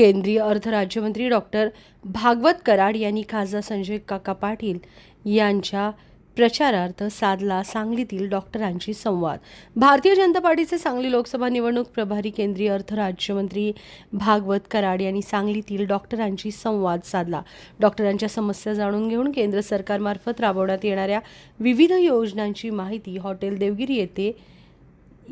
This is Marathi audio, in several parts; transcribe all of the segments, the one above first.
केंद्रीय अर्थ राज्यमंत्री डॉक्टर भागवत कराड यांनी खासदार संजय काका पाटील यांच्या प्रचारार्थ साधला सांगलीतील डॉक्टरांशी संवाद. भारतीय जनता पार्टीचे सांगली लोकसभा निवडणूक प्रभारी केंद्रीय अर्थ राज्यमंत्री भागवत कराड यांनी सांगलीतील डॉक्टरांशी संवाद साधला. डॉक्टरांच्या समस्या जाणून घेऊन केंद्र सरकारमार्फत राबवण्यात येणाऱ्या विविध योजनांची माहिती हॉटेल देवगिरी येथे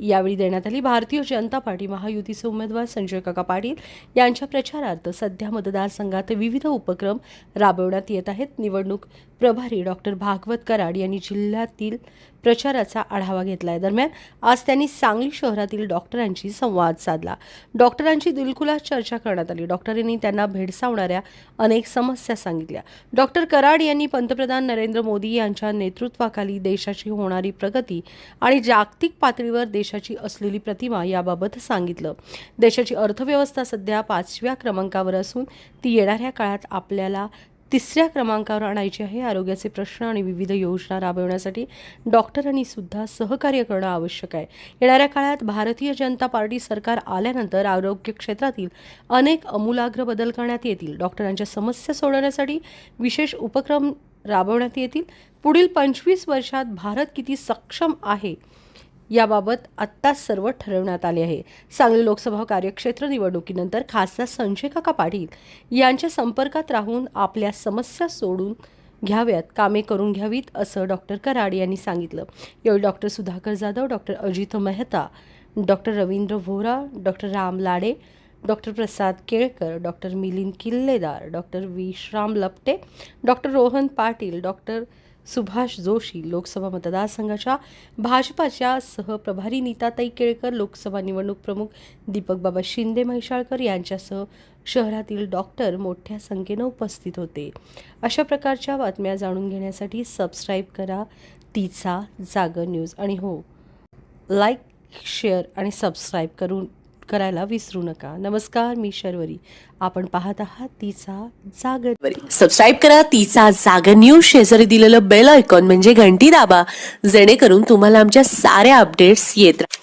यावेळी देण्यात आली. भारतीय जनता पार्टी महायुतीचे उमेदवार संजय काका पाटील यांच्या प्रचारार्थ सध्या मतदारसंघात विविध उपक्रम राबवण्यात येत आहेत. निवडणूक प्रभारी डॉक्टर भागवत कराड यांनी जिल्ह्यातील प्रचाराचा आढावा घेतला आहे दरम्यान आज त्यांनी सांगली शहरातील डॉक्टरांशी संवाद साधला. डॉक्टरांची दिलखुलास चर्चा करण्यात आली. डॉक्टरांनी त्यांना भेडसावणाऱ्या अनेक समस्या सांगितल्या. डॉक्टर कराड यांनी पंतप्रधान नरेंद्र मोदी यांच्या नेतृत्वाखाली देशाची होणारी प्रगती आणि जागतिक पातळीवर देश देशाची असलेली प्रतिमा याबाबत सांगितलं. देशाची अर्थव्यवस्था सध्या पाचव्या क्रमांकावर असून ती येणाऱ्या काळात आपल्याला तिसऱ्या क्रमांकावर आणायची आहे आरोग्याचे प्रश्न आणि विविध योजना राबवण्यासाठी डॉक्टरांनी सुद्धा सहकार्य करणं आवश्यक आहे. येणाऱ्या काळात भारतीय जनता पार्टी सरकार आल्यानंतर आरोग्य क्षेत्रातील अनेक अमूलाग्र बदल करण्यात येतील. डॉक्टरांच्या समस्या सोडवण्यासाठी विशेष उपक्रम राबवण्यात येतील. पुढील पंचवीस वर्षात भारत किती सक्षम आहे? याबाबत आत्ताच सर्व ठरवण्यात आले आहे. सांगली लोकसभा कार्यक्षेत्र निवडणुकीनंतर खासदार संजय काका पाटील यांच्या संपर्कात राहून आपल्या समस्या सोडून घ्याव्यात कामे करून घ्यावीत असं डॉक्टर कराड यांनी सांगितलं. यावेळी doctor Sudhakar Jadhav doctor Ajit Mehta doctor Ravindra Vora doctor Ram Lade doctor Prasad Kelkar doctor Milind Killedar doctor Vishram Lapate doctor Rohan Patil doctor Subhash Joshi Lok Sabha मतदारसंघाच्या भाजपाच्या सहप्रभारी नीताताई केळकर लोकसभा निवडणूक प्रमुख दीपक बाबा शिंदे म्हैसाळकर यांच्यासह शहरातील डॉक्टर मोठ्या संख्येनं उपस्थित होते. अशा प्रकारच्या बातम्या जाणून घेण्यासाठी सबस्क्राईब करा. तिचा जागर न्यूज. आणि हो लाईक शेअर आणि सबस्क्राईब करून करायला विसरू नका. नमस्कार मी शर्वरी. आपण पाहत आहात तिचा जागर. सबस्क्राईब करा तिचा जागर न्यूज शेजारी दिलेलं बेल आयकॉन म्हणजे घंटी दाबा. जेणेकरून तुम्हाला आमच्या साऱ्या अपडेट्स येत राहतात